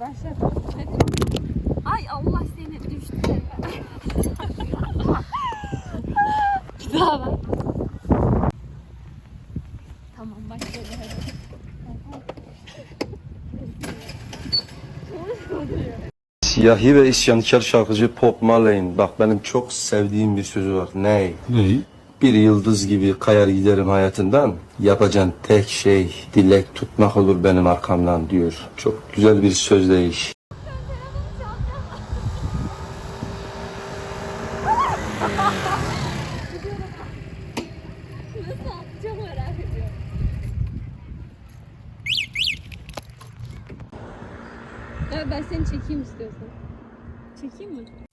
Başla. Ay Allah seni düştü. Bir daha ver. Tamam başladı hadi. Siyahi ve isyankar şarkıcı Pop Marley'in bak benim çok sevdiğim bir sözü var. Ney? Neyi? Bir yıldız gibi kayar giderim hayatından. Yapacağın tek şey dilek tutmak olur benim arkamdan diyor. Çok güzel bir sözdeyiş. Ben seni çekeyim istiyorsan. Çekeyim mi?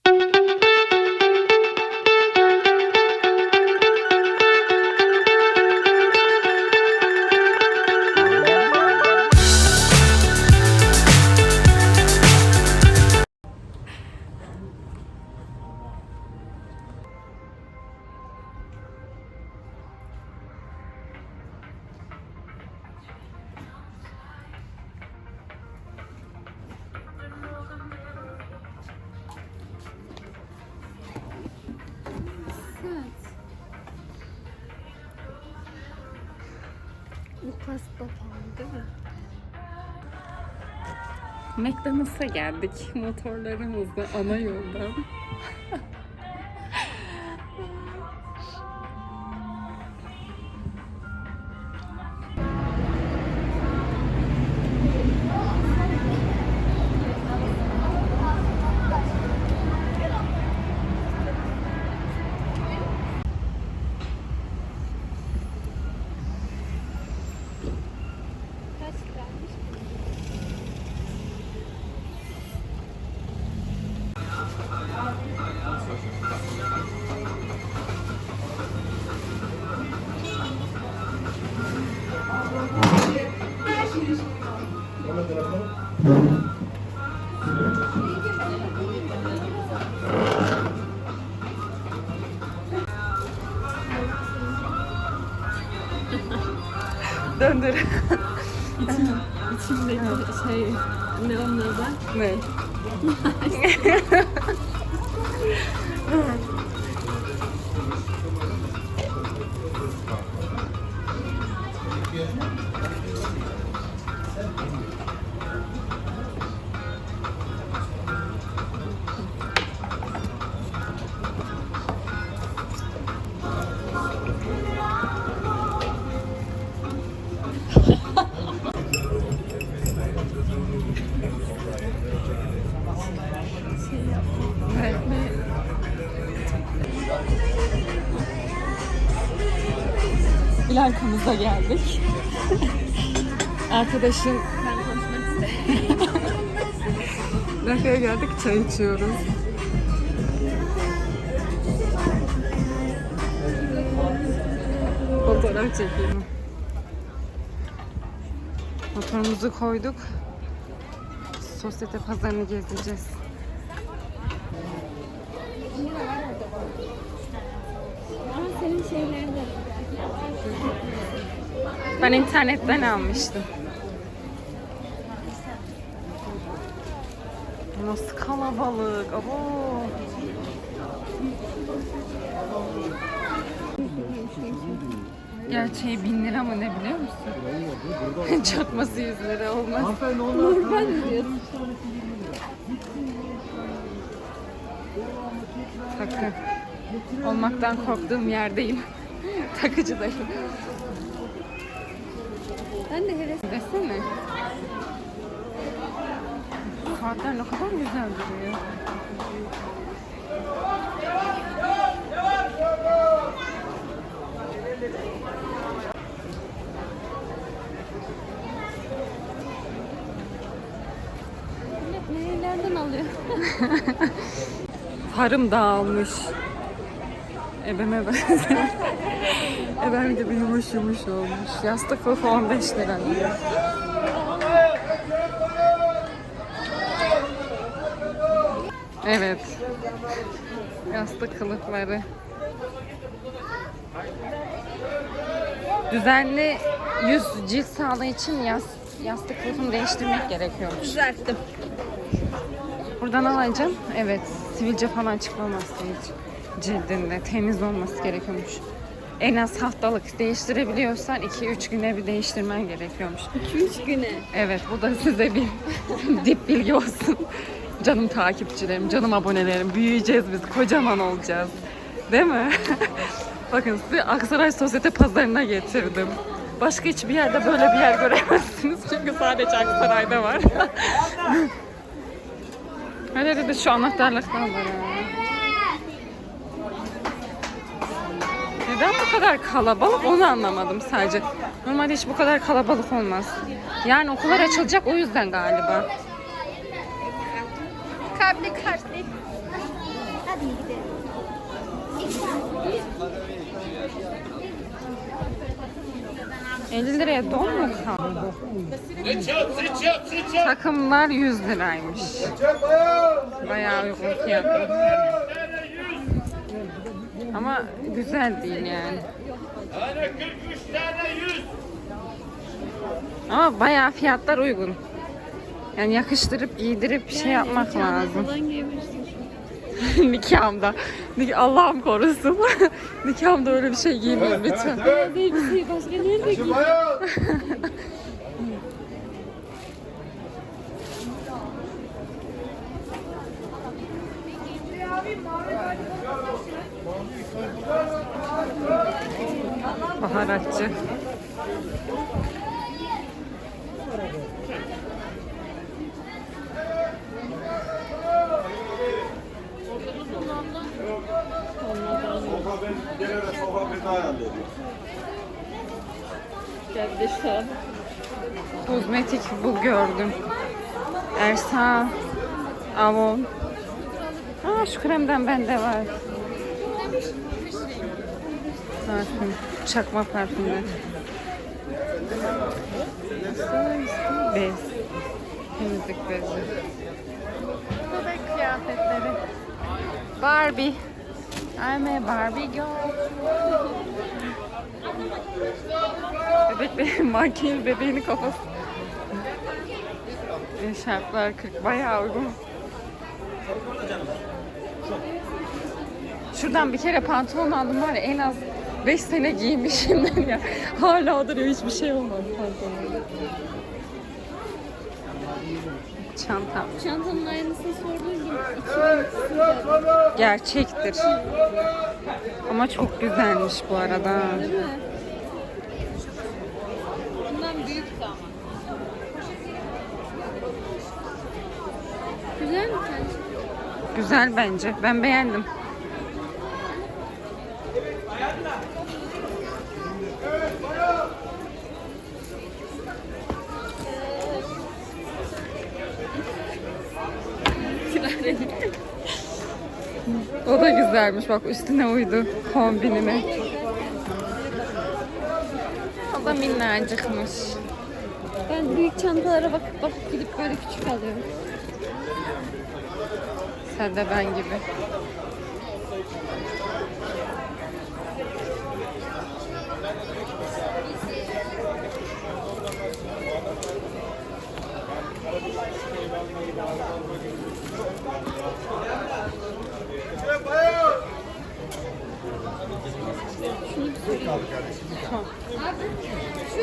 Pasta pahalı değil mi? McDonald's'a geldik motorlarımızla ana yoldan. Döndür. İçimdeki şey ne onun adı? ne? Blankamıza geldik. Arkadaşım Ben konuşmak istedim. Blanka'ya geldik çay içiyoruz. Fotoğraf çekelim. Motorumuzu koyduk. Sosyete pazarını gezeceğiz. Ama senin şeylerin de Ben internetten almıştım. Nasıl kalabalık. Abo. Gerçeği bin lira mı ne biliyor musun? Çakması 100 lira olmaz. normal mi diyorsun? Takı. Olmaktan korktuğum yerdeyim. Takıcıdayım. Ben de heves Desene. Saatler ne kadar güzel duruyor. millet nerelerden alıyor? Farım dağılmış. Ebeme benziyor. Ebem gibi yumuş yumuş olmuş. Yastık kılıfı 15 lira. Evet. Yastık kılıfları. Düzenli yüz cilt sağlığı için yas yastık kılıfını değiştirmek gerekiyormuş. Düzelttim. Buradan alacağım. Evet. Sivilce falan çıkmaması hiç cildinde. Temiz olması gerekiyormuş. En az haftalık değiştirebiliyorsan 2-3 güne bir değiştirmen gerekiyormuş. 2-3 güne. Evet bu da size bir dip bilgi olsun. Canım takipçilerim, canım abonelerim. Büyüyeceğiz biz, kocaman olacağız. Değil mi? Bakın sizi Aksaray Sosyete Pazarı'na getirdim. Başka hiçbir yerde böyle bir yer göremezsiniz. Çünkü sadece Aksaray'da var. Hele de şu anahtarlıklar var ya. Neden bu kadar kalabalık onu anlamadım sadece. Normalde hiç bu kadar kalabalık olmaz. Yani okullar açılacak o yüzden galiba. Kalpli kalpli. Hadi gidelim. 50 liraya don mu kaldı? Takımlar 100 liraymış. Bayağı uygun fiyatlı. Ama güzel değil yani. Tane 43 tane 100. Ama bayağı fiyatlar uygun. Yani yakıştırıp giydirip şey yapmak lazım. Nikahımda. Nik- Allah'ım korusun. Nikahımda öyle bir şey giymeyin lütfen. Beyaz elbiseyi başka nerede giy? Baharatçı. Kozmetik bu gördüm. Ersa, Avon. Aa şu kremden bende var. Parfüm, çakma parfümler. Bez. Temizlik bezi. Bebek kıyafetleri. Barbie. I'm a Barbie girl. Bebek benim makyaj bebeğinin kafası. Şartlar 40 bayağı uygun. Şuradan bir kere pantolon aldım var ya en az 5 sene giymişimdir ya. Hala duruyor hiçbir şey olmadı pantolonda. Çantam. Çantanın aynısını sorduğun gibi 2000 lira. Gerçektir. Ama çok güzelmiş bu arada. Değil mi? Bundan büyük ama. Güzel mi sence? Güzel bence. Ben beğendim. O da güzelmiş bak üstüne uydu kombinine. O da minnacıkmış. Ben büyük çantalara bakıp bakıp gidip böyle küçük alıyorum. Sen de ben gibi.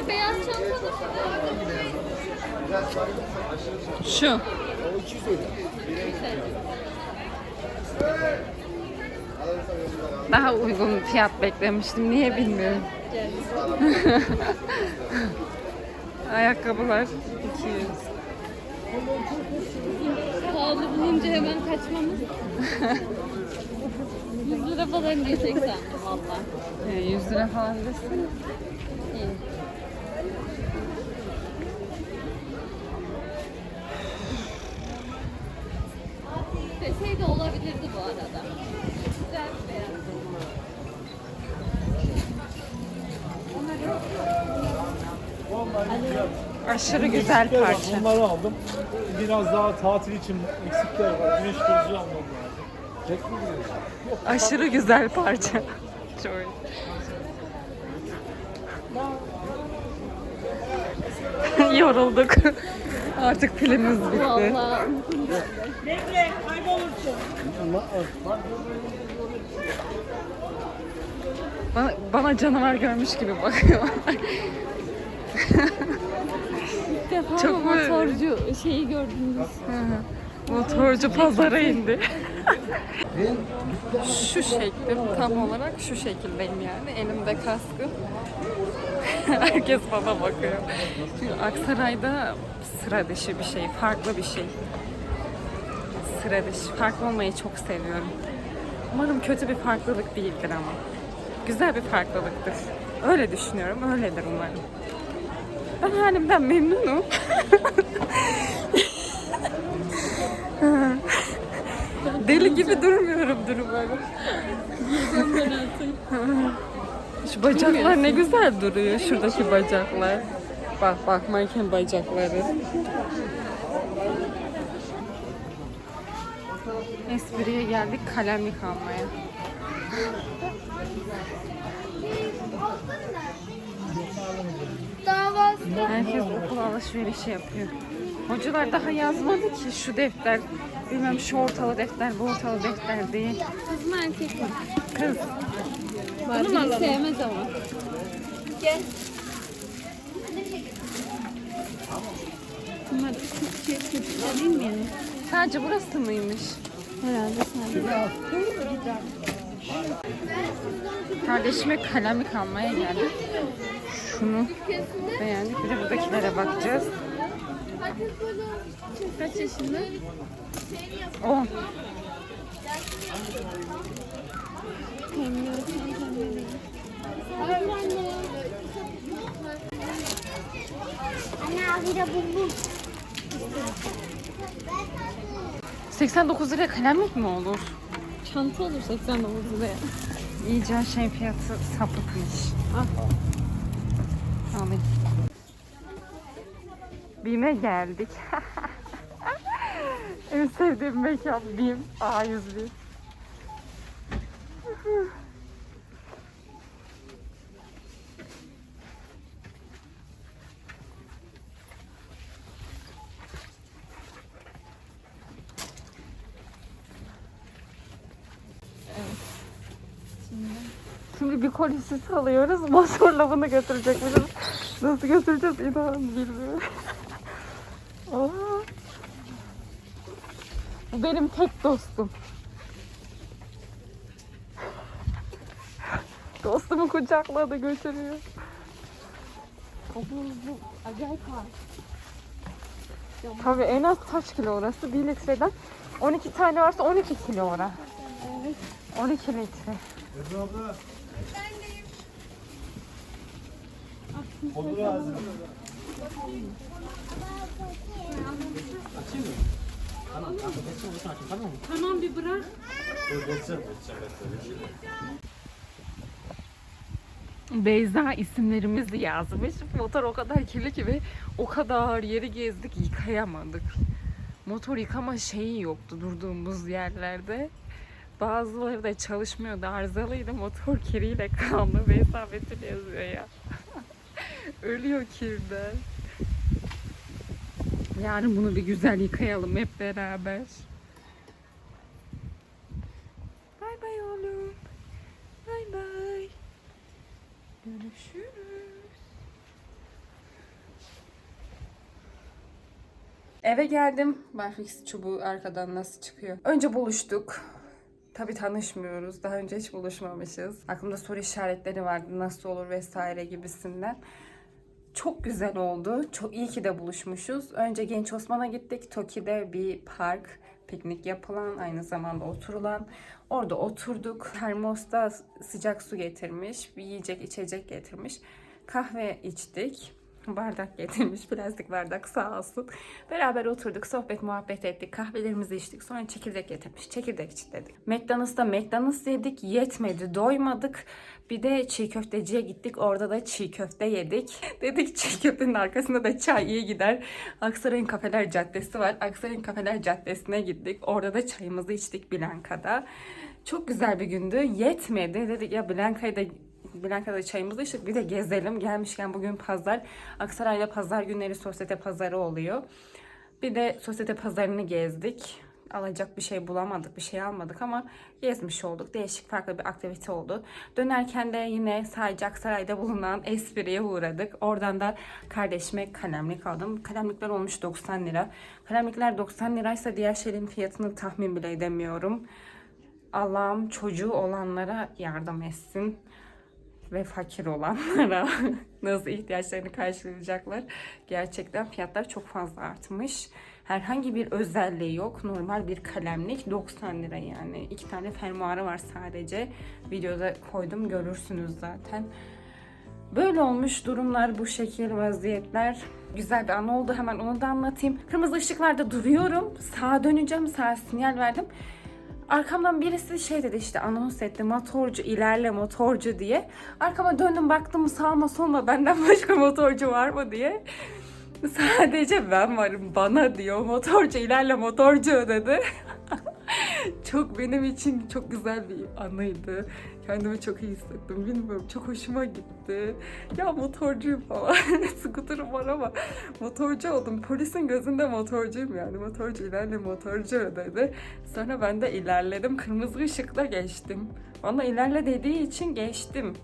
Beyaz çantalı Şu. Daha uygun fiyat beklemiştim. Niye bilmiyorum. Ayakkabılar 200. pahalı bulunca hemen kaçmamız. 100 lira falan diyecek sandım valla. Ee, 100 lira falan desene. Aşırı güzel Eksikler var, parça. Onları aldım. Biraz daha tatil için eksikler var. Güneş gözlüğü almam lazım. Jack mi gidiyorsun? Aşırı güzel parça. Çok. yorulduk. Artık pilimiz bitti. Vallahi. Bana, bana canavar görmüş gibi bakıyor. İlk defa Çok mu- motorcu şeyi gördünüz. Motorcu pazara indi. şu şeklim tam olarak şu şekildeyim yani. Elimde kaskım. Herkes bana bakıyor. Çünkü Aksaray'da sıra dışı bir şey, farklı bir şey. Sıra dışı, farklı olmayı çok seviyorum. Umarım kötü bir farklılık değildir ama. Güzel bir farklılıktır. Öyle düşünüyorum, öyledir umarım. Ben halimden memnunum. Deli gibi durmuyorumdur umarım. Şu bacaklar ne güzel duruyor. Şuradaki bacaklar. Bak bak manken bacakları. Espriye geldik kalemlik Herkes okul alışverişi yapıyor. Hocalar daha yazmadı ki şu defter, bilmem şu ortalı defter, bu ortalı defter diye. Kız mı erkek mi? Kız, Bunu sevmez ama. Gel. Bunlar Türkçe çocuklar değil mi yani? sadece burası mıymış? Herhalde sadece. Kardeşime kalemlik almaya geldik. Şunu beğendik. Bir de buradakilere bakacağız. Kaç yaşında? 10. Pembe, pembe değil. Anne abi de buldum. 89 liraya kalemlik mi olur? Çanta olur 89 liraya. İyice şey fiyatı sapıtmış. Al. Alayım. BİM'e geldik. en sevdiğim mekan BİM. A101. Kolisi salıyoruz. Motorla bunu götürecekmişiz. Nasıl götüreceğiz inanın bilmiyorum. Aa. Bu benim tek dostum. Dostumu kucakladı götürüyor. Bu, bu acayip ağır. Tabii en az kaç kilo orası? 1 litreden 12 tane varsa 12 kilo ora. 12 litre. Olur ağzını. Tamam bir bırak. Beyza isimlerimizi yazmış. Motor o kadar kirli ki ve o kadar yeri gezdik yıkayamadık. Motor yıkama şeyi yoktu durduğumuz yerlerde. Bazıları da çalışmıyordu, arızalıydı. Motor kiriyle kaldı. Beyza Betül yazıyor ya. Ölüyor kirden. Yarın bunu bir güzel yıkayalım hep beraber. Bay bay oğlum. Bay bay. Görüşürüz. Eve geldim. Barfix çubuğu arkadan nasıl çıkıyor? Önce buluştuk. Tabii tanışmıyoruz. Daha önce hiç buluşmamışız. Aklımda soru işaretleri vardı. Nasıl olur vesaire gibisinden. Çok güzel oldu. Çok iyi ki de buluşmuşuz. Önce Genç Osman'a gittik. Toki'de bir park, piknik yapılan, aynı zamanda oturulan. Orada oturduk. Termosta sıcak su getirmiş, bir yiyecek içecek getirmiş. Kahve içtik. Bardak getirmiş, plastik bardak sağ olsun. Beraber oturduk, sohbet muhabbet ettik, kahvelerimizi içtik. Sonra çekirdek getirmiş, çekirdek çitledik. McDonald's'ta McDonald's yedik, yetmedi, doymadık. Bir de çiğ köfteciye gittik, orada da çiğ köfte yedik. Dedik çiğ köftenin arkasında da çay iyi gider. Aksaray'ın Kafeler Caddesi var. Aksaray'ın Kafeler Caddesi'ne gittik. Orada da çayımızı içtik Blanka'da. Çok güzel bir gündü. Yetmedi. Dedik ya Blanka'yı da Bilenka'da çayımızı içtik. Bir de gezelim. Gelmişken bugün pazar. Aksaray'da pazar günleri sosyete pazarı oluyor. Bir de sosyete pazarını gezdik. Alacak bir şey bulamadık, bir şey almadık ama gezmiş olduk. Değişik farklı bir aktivite oldu. Dönerken de yine sadece Aksaray'da bulunan Espri'ye uğradık. Oradan da kardeşime kalemlik aldım. Kalemlikler olmuş 90 lira. Kalemlikler 90 liraysa diğer şeylerin fiyatını tahmin bile edemiyorum. Allah'ım çocuğu olanlara yardım etsin ve fakir olanlara nasıl ihtiyaçlarını karşılayacaklar. Gerçekten fiyatlar çok fazla artmış. Herhangi bir özelliği yok. Normal bir kalemlik 90 lira yani. İki tane fermuarı var sadece. Videoda koydum görürsünüz zaten. Böyle olmuş durumlar bu şekil vaziyetler. Güzel bir an oldu hemen onu da anlatayım. Kırmızı ışıklarda duruyorum. Sağa döneceğim. Sağa sinyal verdim. Arkamdan birisi şey dedi işte anons etti motorcu ilerle motorcu diye. Arkama döndüm baktım sağma solma benden başka motorcu var mı diye. Sadece ben varım bana diyor motorcu ilerle motorcu dedi. çok benim için çok güzel bir anıydı. Kendimi çok iyi hissettim. Bilmiyorum çok hoşuma gitti. Ya motorcuyum falan. Skuterim var ama motorcu oldum. Polisin gözünde motorcuyum yani. Motorcu ilerle motorcu dedi. Sonra ben de ilerledim. Kırmızı ışıkla geçtim. Bana ilerle dediği için geçtim.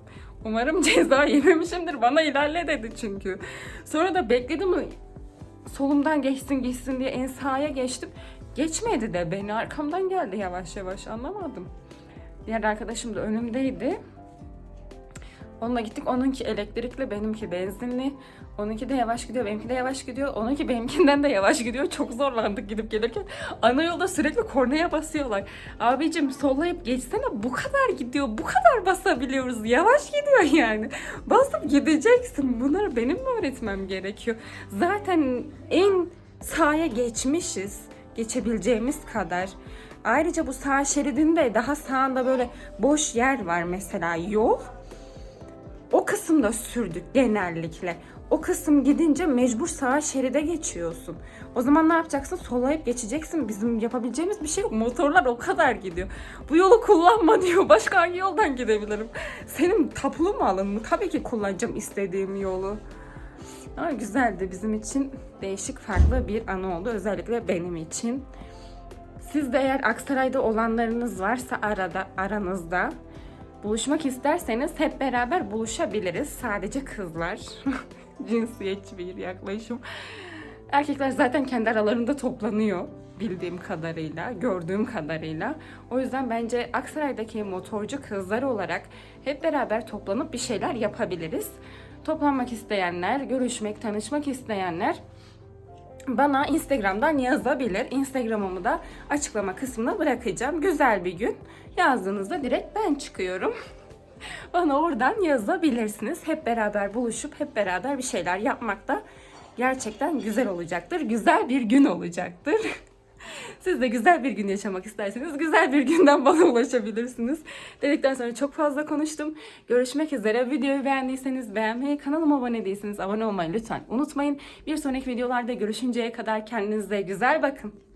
Umarım ceza yememişimdir. Bana ilerle dedi çünkü. Sonra da bekledim solumdan geçsin geçsin diye en sağa geçtim. Geçmedi de beni arkamdan geldi yavaş yavaş anlamadım. Diğer arkadaşım da önümdeydi. Onunla gittik. Onunki elektrikli, benimki benzinli. Onunki de yavaş gidiyor, benimki de yavaş gidiyor. Onunki benimkinden de yavaş gidiyor. Çok zorlandık gidip gelirken. Ana yolda sürekli kornaya basıyorlar. Abicim sollayıp geçsene bu kadar gidiyor. Bu kadar basabiliyoruz. Yavaş gidiyor yani. Basıp gideceksin. Bunları benim mi öğretmem gerekiyor? Zaten en sağa geçmişiz. Geçebileceğimiz kadar. Ayrıca bu sağ şeridinde daha sağında böyle boş yer var mesela yol. O kısımda sürdük genellikle. O kısım gidince mecbur sağ şeride geçiyorsun. O zaman ne yapacaksın? Solayıp geçeceksin. Bizim yapabileceğimiz bir şey yok. Motorlar o kadar gidiyor. Bu yolu kullanma diyor. Başka hangi yoldan gidebilirim? Senin tapulu mu alın mı? Tabii ki kullanacağım istediğim yolu. Ama güzeldi bizim için değişik farklı bir anı oldu. Özellikle benim için. Siz de eğer Aksaray'da olanlarınız varsa arada aranızda buluşmak isterseniz hep beraber buluşabiliriz. Sadece kızlar. Cinsiyetçi bir yaklaşım. Erkekler zaten kendi aralarında toplanıyor bildiğim kadarıyla, gördüğüm kadarıyla. O yüzden bence Aksaray'daki motorcu kızlar olarak hep beraber toplanıp bir şeyler yapabiliriz. Toplanmak isteyenler, görüşmek, tanışmak isteyenler bana Instagram'dan yazabilir. Instagram'ımı da açıklama kısmına bırakacağım. Güzel bir gün yazdığınızda direkt ben çıkıyorum. Bana oradan yazabilirsiniz. Hep beraber buluşup hep beraber bir şeyler yapmak da gerçekten güzel olacaktır. Güzel bir gün olacaktır. Siz de güzel bir gün yaşamak isterseniz güzel bir günden bana ulaşabilirsiniz. Dedikten sonra çok fazla konuştum. Görüşmek üzere. Videoyu beğendiyseniz beğenmeyi, kanalıma abone değilseniz abone olmayı lütfen unutmayın. Bir sonraki videolarda görüşünceye kadar kendinize güzel bakın.